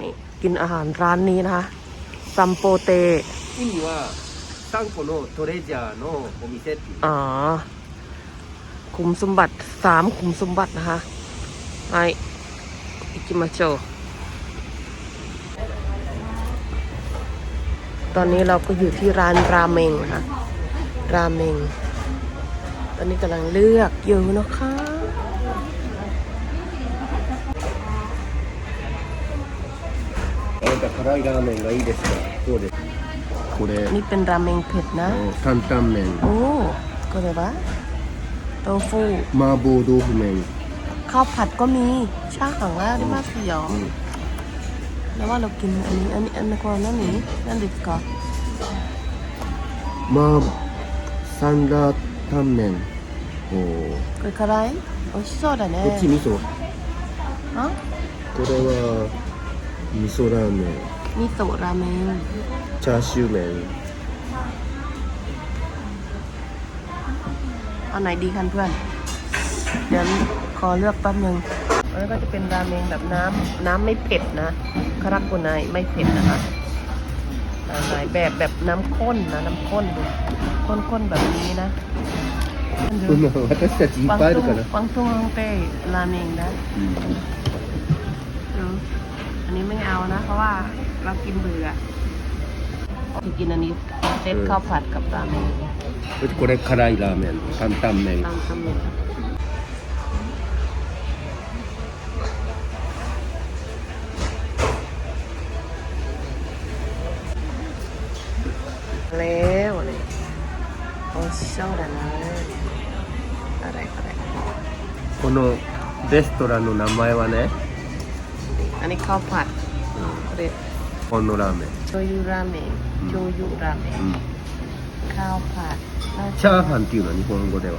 นี่กินอาหารร้านนี้นะคะซัมโปเต 意味は3個のトレジャーのお店っていう อ๋อ ขุมสมบัติสามขุมสมบัตินะคะไออิกิมาโชตอนนี้เราก็อยู่ที่ร้านราเมงนะคะ ราเมง ตอนนี้กำลังเลือกอยู่นะคะ あなた辛いラーメンがいいですかどうですこれ นี่เป็นราเมงเผ็ดนะ 担々麺 โอ้ก็เลยว่าโตฟู 麻婆豆腐麺 ข้าวผัดก็มีชาหังแล้วได้มาเสียวแล้วว่าเรากินอันนี้ อันนี้ อันนี้ก่อนนั่นนี่นั่นดิสกอ 麻サンラータンメンおー เกิดอะไรโอ้ชิโซดะเนี่ย こっち味噌 ฮะ これは มิโซะราเมนมิโซะราเมนชาชิวเมนเอาไหนดีคันเพื่อน เดี๋ยวขอเลือกแป๊บนึงอันนี้ก็จะเป็นราเมงแบบน้ำน้ำไม่เผ็ดนะคลับกุนายไม่เผ็ดนะคะราเแบบแบบน้ำข้นนะน้ำข้นดูข้นๆแบบนี้นะปังตุงปัฟังตุ้งลงเต้ราเมงนะ อันนี้ไม่เอานะ เพราะว่าเรากินเบื่อจะกินอันนี้เซตข้าวผัดกับราเมง これ辛いラーメン担々麺 ตามตำแหน่งแล้วเลยโอ้ชอบนะอะไรอะไร このレストランの名前はね อันนี้ข้าวผัดเรียก 日本のラーメン、 โชยุราเมงโชยุราเมง うん、 ข้าวผัดน่า チ จะ ャーハンっていうの日本語では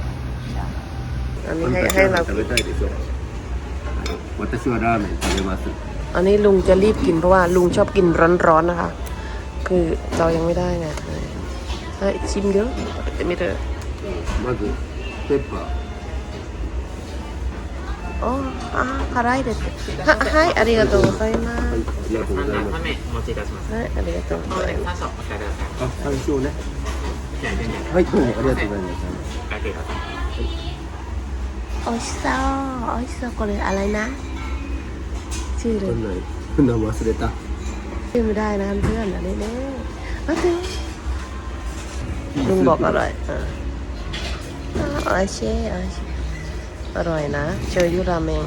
อันนี้ あん ให้ たチ ให้ ャーハ เรา ン食べたいでしょ私はラーメン食べます อันนี้ลุงจะรีบกินเพราะว่าลุงชอบกินร้อนๆนะคะ คือเรายังไม่ได้ไงเฮ้ยชิมเยอะแต่ไม่เถอะ まずペッパー อ๋ออ่าคาไร เด็ดฮะให้อาริกาโตไซมา はいありがとうございます3名お持ちいたします。 ให้อาริกาโตไซมา 3色お使いください。あ山椒ねじゃあ、全然。はいどうもありがとうございます会計ください。 โอชิโซโอชิโซこれอะไรนะ ชื่อเล わ ย かんない名前忘れた ชื่อไม่ได้นะเพื่อนอันนี้เนี่ยโอเคลุงบอกอร่อยอ่าอ่าโอเช่โอเช่ อร่อยนะโชยุราเมง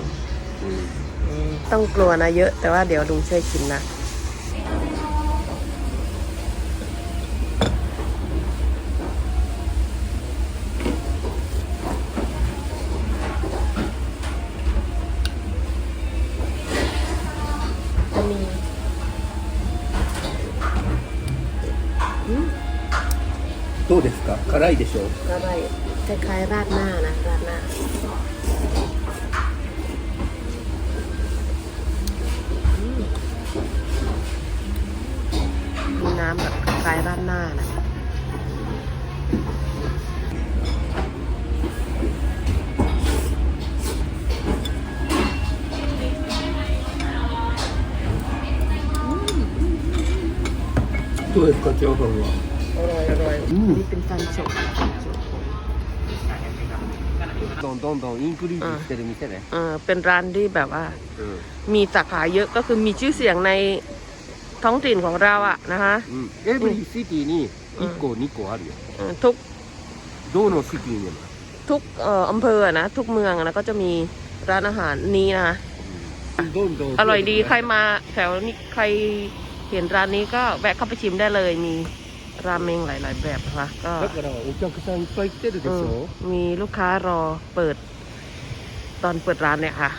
うん อืมต้องกลัวนะเยอะ แต่ว่าเดี๋ยวลุงช่วยกินนะ จะมี どうですか辛いでしょ อะไรคล้ายๆราดหน้านะ ราดหน้า ำแบบคล้ายๆราดหน้านะ どうですかチャーハンは อร่อยอร่อย อืม นี่เป็นการฉก どんどんどんインクリーズしてる店ね เออเป็นร้านที่แบบว่า うん มีสาขาเยอะก็คือมีชื่อเสียงใน ท้องถิ่นของเราอะนะคะ うんエブリーシティに1個2個あるよ เออทุก どのシティにも ทุกเอ่ออำเภออะนะทุกเมืองอะนะก็จะมีร้านอาหารนี้นะ どんどん อร่อยดีใครมาแถวนี้ใครเห็นร้านนี้ก็แวะเข้าไปชิมได้เลย มีราเมงหลาย ๆ แบบนะคะก็ だからお客さんいっぱい来てるでし เออ ょ มีลูกค้ารอเปิด ตอนเปิดร้านเนี่ยค่ะ